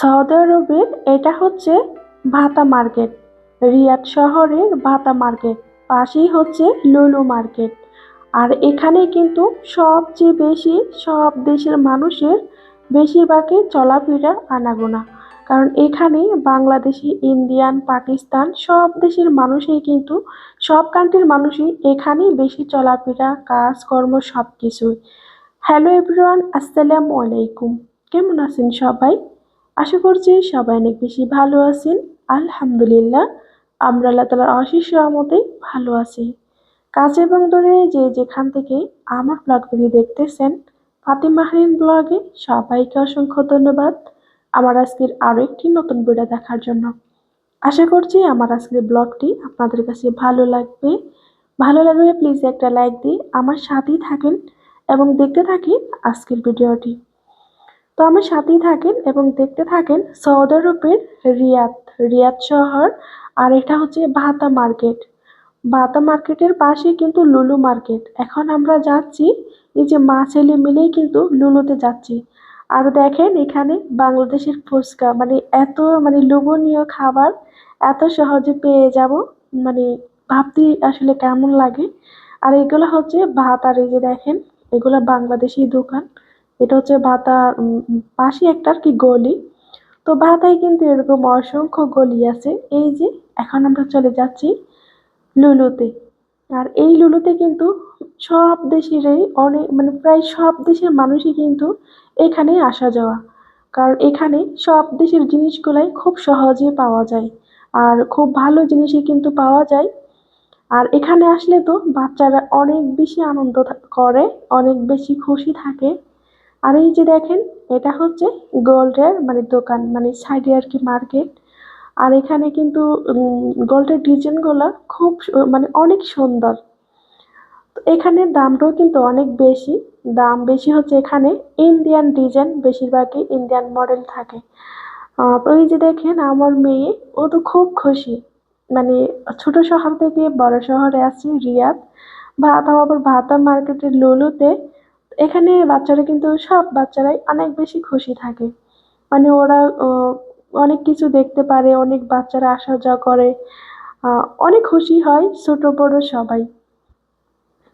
Saudi আরবের, এটা হচ্ছে ভাতা মার্কেট। রিয়াদ শহরের ভাতা মার্কেট, পাশেই হচ্ছে লুলু মার্কেট। আর এখানে কিন্তু সবচেয়ে বেশি সব দেশের মানুষের বেশিরভাগই চলাফেরা আনাগোনা। কারণ এখানে বাংলাদেশি, ইন্ডিয়ান, পাকিস্তান সব দেশের মানুষই কিন্তু, সব কান্ট্রির মানুষই এখানেই বেশি চলাফেরা, কাজকর্ম সব কিছুই হ্যালো এভরিওয়ান আসসালামু আলাইকুম। কেমন আছেন সবাই? আশা করছি সবাই অনেক বেশি ভালো আছেন। আলহামদুলিল্লাহ, আমরা আল্লাহ তালার অশেষ রহমতে ভালো আছি। কাছে এবং দূরে যে যেখান থেকে আমার ব্লগগুলি দেখতেছেন, ফাতিমা হারিন ব্লগে সবাইকে অসংখ্য ধন্যবাদ আমার আজকের আরও একটি নতুন ভিডিও দেখার জন্য। আশা করছি আমার আজকের ব্লগটি আপনাদের কাছে ভালো লাগবে। ভালো লাগলে প্লিজ একটা লাইক দিয়ে আমার সাথেই থাকেন এবং দেখতে থাকেন আজকের ভিডিওটি তো আমার সাথেই থাকেন এবং দেখতে থাকেন সৌদি আরবের রিয়াদ রিয়াদ শহর আর এটা হচ্ছে ভাতা মার্কেট। ভাতা মার্কেটের পাশে কিন্তু লুলু মার্কেট। এখন আমরা যাচ্ছি, এই যে মা ছেলে মিলেই কিন্তু লুলুতে যাচ্ছি। আর দেখেন এখানে বাংলাদেশের ফুচকা মানে এত মানে লোভনীয় খাবার, এত সহজে পেয়ে যাব মানে ভাবতে আসলে কেমন লাগে। আর এগুলো হচ্ছে ভাত, আর এই যে দেখেন, এগুলো বাংলাদেশি দোকান। এটা হচ্ছে ভাতা পাশে একটা আর কি গলি। তো ভাতায় কিন্তু এরকম অসংখ্য গলি আছে। এই যে, এখন আমরা চলে যাচ্ছি লুলুতে। আর এই লুলুতে কিন্তু সব দেশেরই অনেক মানে প্রায় সব দেশের মানুষই কিন্তু এখানে আসা যাওয়া। কারণ এখানে সব দেশের জিনিসগুলাই খুব সহজে পাওয়া যায়। আর খুব ভালো জিনিসই কিন্তু পাওয়া যায়। আর এখানে আসলে তো বাচ্চারা অনেক বেশি আনন্দ করে, অনেক বেশি খুশি থাকে। আর এই যে দেখেন, এটা হচ্ছে গোল্ডের মানে দোকান মানে সাইডে আর কি মার্কেট আর এখানে কিন্তু গোল্ডের ডিজাইনগুলো খুব মানে অনেক সুন্দর। এখানে দামটাও কিন্তু অনেক বেশি। দাম বেশি হচ্ছে এখানে ইন্ডিয়ান ডিজাইন বেশিরভাগই ইন্ডিয়ান মডেল থাকে। তো এই যে দেখেন, আমার মেয়ে, ও তো খুব খুশি। মানে ছোট শহর থেকে বড় শহরে আছে রিয়াদ। বা আবার ভাতা মার্কেটের লুলুতে এখানে বাচ্চারা কিন্তু, সব বাচ্চারাই অনেক বেশি খুশি থাকে। মানে ওরা অনেক কিছু দেখতে পারে, অনেক বাচ্চারা আসা যাওয়া করে অনেক খুশি হয় ছোট, বড় সবাই।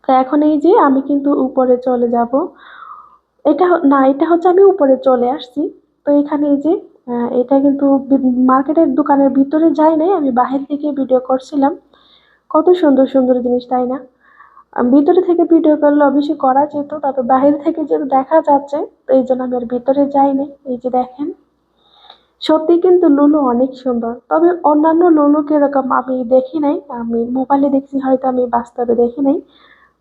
তো এখন এই যে আমি কিন্তু উপরে চলে যাব। এটা না, এটা হচ্ছে আমি উপরে চলে আসছি। তো এখানে এই যে এটা কিন্তু মার্কেটের দোকানের ভিতরে যাই নাই, আমি বাহির থেকে ভিডিও করছিলাম। কত সুন্দর সুন্দর জিনিস, তাই না? ভিতরে থেকে ভিডিও করলে অবশ্যই করা যেত তবে বাহির থেকে যেহেতু দেখা যাচ্ছে, তো এই জন্য আমি আর ভিতরে যাইনি। এই যে দেখেন, সত্যি কিন্তু লুলু অনেক সুন্দর। তবে অন্যান্য লুলু কীরকম আমি দেখি নাই, আমি মোবাইলে দেখছি, হয়তো আমি বাস্তবে দেখি নাই।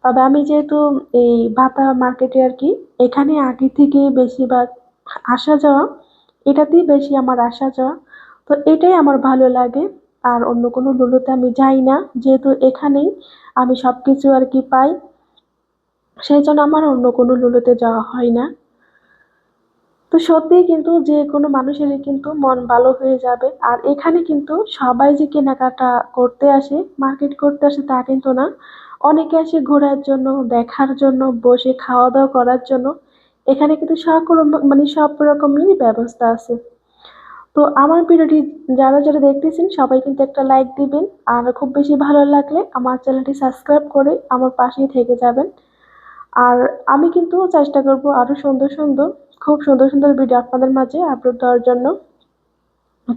তবে আমি যেহেতু এই বাতা মার্কেটে আর কি, এখানে আগে থেকে বেশিরভাগ আসা যাওয়া, এটাতেই বেশি আমার আসা যাওয়া। তো এটাই আমার ভালো লাগে। আর অন্য কোনো লুলুতে আমি যাই না। যেহেতু এখানেই আমি সব কিছু আর কি পাই সেই জন্য আমার অন্য কোনো লুলুতে যাওয়া হয় না। তো সত্যিই কিন্তু যে কোনো মানুষেরই কিন্তু মন ভালো হয়ে যাবে। আর এখানে কিন্তু সবাই যে কেনাকাটা করতে আসে, মার্কেট করতে আসে তা কিন্তু না। অনেকে আসে ঘোরার জন্য, দেখার জন্য, বসে খাওয়া দাওয়া করার জন্য। এখানে কিন্তু সব মানে সব রকমেরই ব্যবস্থা আছে। তো আমার ভিডিওটি যারা যারা দেখতেছেন, সবাই কিন্তু একটা লাইক দিবেন। আর খুব বেশি ভালো লাগলে আমার চ্যানেলটি সাবস্ক্রাইব করে আমার পাশেই থেকে যাবেন। আর আমি কিন্তু চেষ্টা করব আরও সুন্দর সুন্দর, খুব সুন্দর সুন্দর ভিডিও আপনাদের মাঝে আপলোড দেওয়ার জন্য।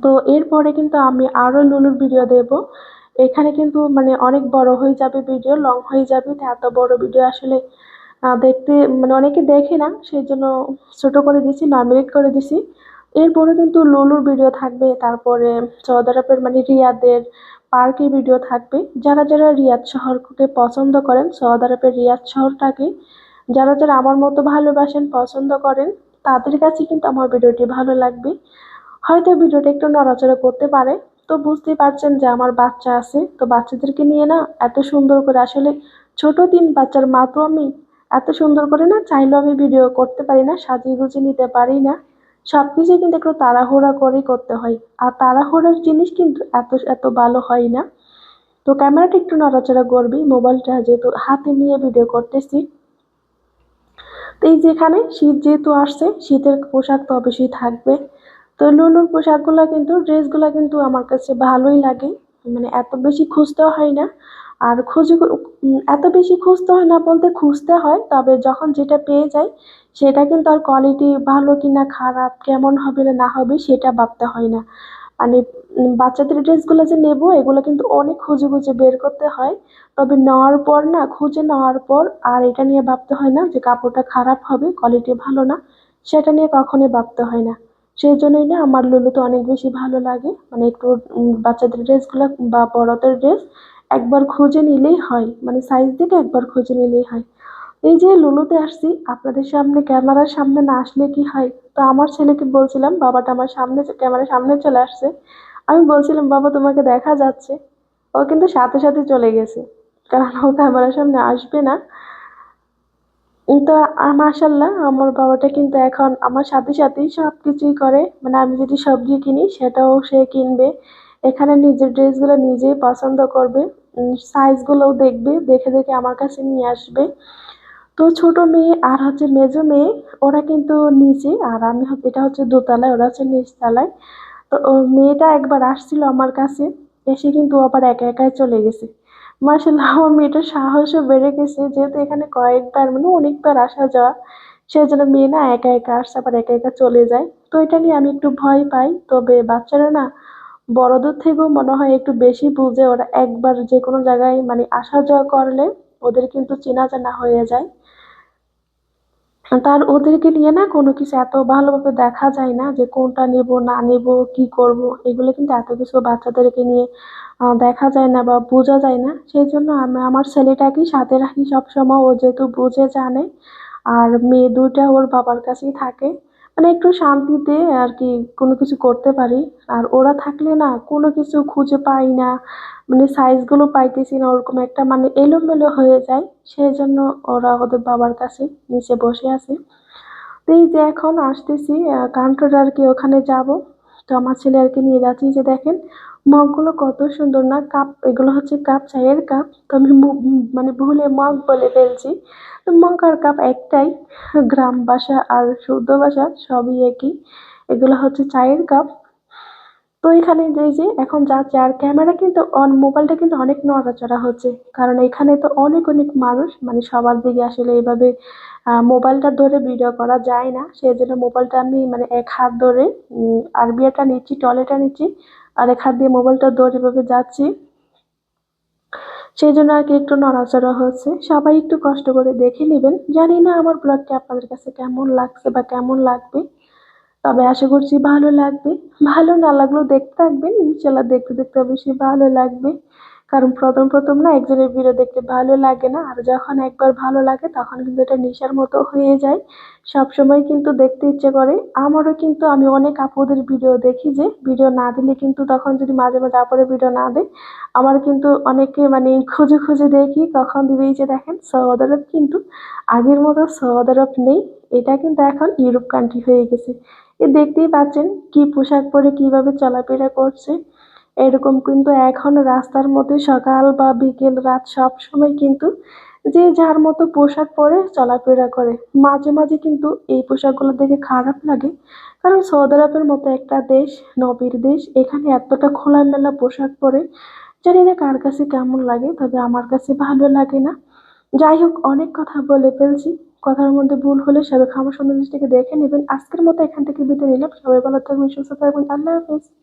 তো এরপরে কিন্তু আমি আরও লুলুর ভিডিও দেব। এখানে কিন্তু মানে অনেক বড় হয়ে যাবে ভিডিও লং হয়ে যাবে। এত বড় ভিডিও আসলে দেখতে মানে অনেকে দেখে না সেই জন্য ছোটো করে দিছি নমিনেট করে দিছি। এরপরে কিন্তু লুলুর ভিডিও থাকবে, তারপরে সৌদি মানে রিয়াদের পার্কের ভিডিও থাকবে। যারা যারা রিয়াদ শহরকে পছন্দ করেন সৌদি রিয়াদ শহরটাকে যারা যারা আমার মতো ভালোবাসেন, পছন্দ করেন, তাদের কাছে কিন্তু আমার ভিডিওটি ভালো লাগবে। হয়তো ভিডিওটা একটু নড়াচড়া করতে পারে, তো বুঝতেই পারছেন যে আমার বাচ্চা আছে, তো বাচ্চাদেরকে নিয়ে না এত সুন্দর করে আসলে ছোট তিন বাচ্চার মা তো আমি এত সুন্দর করে না চাইলেও আমি ভিডিও করতে পারি না, সাজিয়ে গুছিয়ে নিতে পারি না। সব কিছুই কিন্তু একটু তাড়াহুড়া করেই করতে হয়। আর তাড়াহুড়ার জিনিস কিন্তু এত এত ভালো হয় না। তো ক্যামেরাটা একটু নড়াচড়া করবি, মোবাইলটা যেহেতু হাতে নিয়ে ভিডিও করতেছি। তো এই যেখানে শীত যেহেতু আসছে, শীতের পোশাক তো অবশ্যই থাকবে। তো লুলুর পোশাকগুলো কিন্তু ড্রেসগুলো কিন্তু আমার কাছে ভালোই লাগে। মানে এত বেশি খুঁজতে হয় না। আর খুঁজে এত বেশি খুঁজতে হয় না বলতে খুঁজতে হয়, তবে যখন যেটা পেয়ে যাই, সেটা কিন্তু আর কোয়ালিটি ভালো কি না খারাপ, কেমন হবে না হবে সেটা ভাবতে হয় না। মানে বাচ্চাদের ড্রেসগুলো যে নেব, এগুলো কিন্তু অনেক খুঁজে খুঁজে বের করতে হয়। তবে নেওয়ার পর না, খুঁজে নেওয়ার পর আর এটা নিয়ে ভাবতে হয় না যে কাপড়টা খারাপ হবে কোয়ালিটি ভালো না, সেটা নিয়ে কখনোই ভাবতে হয় না। সেই জন্যই না আমার লুলুতে অনেক বেশি ভালো লাগে। মানে একটু বাচ্চাদের ড্রেসগুলো বা বড়দের ড্রেস একবার খুঁজে নিলেই হয় মানে সাইজ দেখে একবার খুঁজে নিলেই হয়। এই যে লুলুতে আসছি, আপনাদের সামনে ক্যামেরার সামনে না আসলে কি হয়? তো আমার ছেলেকে বলছিলাম, বাবাটা আমার সামনে ক্যামেরার সামনে চলে আসছে। আমি বলছিলাম, বাবা, তোমাকে দেখা যাচ্ছে। ও কিন্তু সাথে সাথে চলে গেছে, কারণ ও ক্যামেরার সামনে আসবে না। তো মাশাল্লাহ আমার বাবাটা কিন্তু এখন আমার সাথে সাথেই সব কিছুই করে। মানে আমি যদি সবজি কিনি, সেটাও সে কিনবে। এখানে নিজের ড্রেসগুলো নিজেই পছন্দ করবে সাইজগুলোও দেখবে, দেখে দেখে আমার কাছে নিয়ে আসবে। তো ছোট মেয়ে আর হচ্ছে মেজো মেয়ে, ওরা কিন্তু নিচে, আর আমি এটা হচ্ছে দোতলায়, ওরা হচ্ছে নিচতলায়। তো মেয়েটা একবার আসছিল আমার কাছে, এসে কিন্তু আবার একা একাই চলে গেছে। মার্শাল্লাহ আমার মেয়েটার সাহসও বেড়ে গেছে, যেহেতু এখানে কয়েকবার মানে অনেকবার আসা যাওয়া, সেজন্য মেয়ে না একা একা আসছে, আবার একা একা চলে যায়। তো এটা নিয়ে আমি একটু ভয় পাই, তবে বাচ্চারা না বড়দের থেকেও মনে হয় একটু বেশি বুঝে ওরা একবার যে কোনো জায়গায় মানে আসা যাওয়া করলে ওদের কিন্তু চেনা জানা হয়ে যায়। তার ওদেরকে নিয়ে না কোনো কিছু এত ভালোভাবে দেখা যায় না যে কোনটা নেব, না নেব, কি করব, এগুলো কিন্তু এত কিছু বাচ্চাদেরকে নিয়ে দেখা যায় না বা বোঝা যায় না। সেই জন্য আমি, আমার ছেলেটাকেই সাথে রাখি সবসময়। ও যেহেতু বুঝে জানে, আর মেয়ে দুইটা ওর বাবার কাছেই থাকে। মানে একটু শান্তিতে আর কি কোনো কিছু করতে পারি। আর ওরা থাকলে না কোনো কিছু খুঁজে পাই না মানে সাইজগুলো পাইতেছি না, ওরকম একটা মানে এলোমেলো হয়ে যায়। সেই জন্য ওরা ওদের বাবার কাছে নিচে বসে আছে। তো এই যে এখন আসতেছি কান্ট্রোল আর কি ওখানে যাব। তো আমার ছেলে আর কি নিয়ে যাচ্ছি যে দেখেন, মগগুলো কত সুন্দর না, কাপ, এগুলো হচ্ছে কাপ, চায়ের কাপ। তো আমি মানে ভুলে মগ বলে ফেলছি। তো মগ আর কাপ একটাই, গ্রাম বাসা আর শুদ্ধ বাসা সবই একই। এগুলো হচ্ছে চায়ের কাপ। তো এখানে যে যে এখন যাচ্ছে আর ক্যামেরা কিন্তু অন মোবাইলটা কিন্তু অনেক নড়াচড়া হচ্ছে। কারণ এখানে তো অনেক অনেক মানুষ মানে সবার দিকে আসলে এইভাবে মোবাইলটা ধরে ভিডিও করা যায় না। সেই জন্য মোবাইলটা আমি মানে এক হাত ধরে আরবিয়াটা নিচ্ছি, টলেটা নিচ্ছি, আর এক হাত দিয়ে মোবাইলটা ধরে এভাবে যাচ্ছি। সেই জন্য আর কি একটু নড়াচড়া হচ্ছে। সবাই একটু কষ্ট করে দেখে নেবেন। জানি না আমার ব্লগটা আপনাদের কাছে কেমন লাগছে বা কেমন লাগবে। তবে আশা করছি ভালো লাগবে। ভালো না লাগলেও দেখতে থাকবেন। ইনশাল্লাহ দেখতে দেখতে অবশ্যই ভালো লাগবে। কারণ প্রথম প্রথম না একজনের ভিডিও দেখতে ভালো লাগে না, আর যখন একবার ভালো লাগে তখন কিন্তু এটা নেশার মতো হয়ে যায়। সব সময় কিন্তু দেখতে ইচ্ছে করে। আমারও কিন্তু আমি অনেক আপুদের ভিডিও দেখি যে, ভিডিও না দিলে কিন্তু তখন যদি মাঝে মাঝে আপুরের ভিডিও না দেয়, আমার কিন্তু অনেকে মানে খুঁজে খুঁজে দেখি কখন দিবে এই যে দেখেন সৌদি কিন্তু আগের মতো সৌদি নেই। এটা কিন্তু এখন ইউরোপ কান্ট্রি হয়ে গেছে। এ দেখতেই পাচ্ছেন কি পোশাক পরে কীভাবে চলাফেরা করছে। এরকম কিন্তু এখন রাস্তার মধ্যে সকাল বা বিকেল রাত সব সময় কিন্তু যে যার মতো পোশাক পরে চলাফেরা করে। মাঝে মাঝে কিন্তু এই পোশাকগুলো দেখে খারাপ লাগে। কারণ সৌদি আরবের মতো একটা দেশ, নবীর দেশ, এখানে এতটা খোলামেলা পোশাক পরে জানি না কার কাছে কেমন লাগে, তবে আমার কাছে ভালো লাগে না। যাই হোক, অনেক কথা বলে ফেলছি। কথার মধ্যে ভুল হলে সবাই আমার সুন্দর জিনিসটাকে দেখে নেবেন। আজকের মতো এখান থেকে বিদায় নিলাম। সবাই ভালো থাকবেন, সুস্থ থাকবেন। আল্লাহ হাফেজ।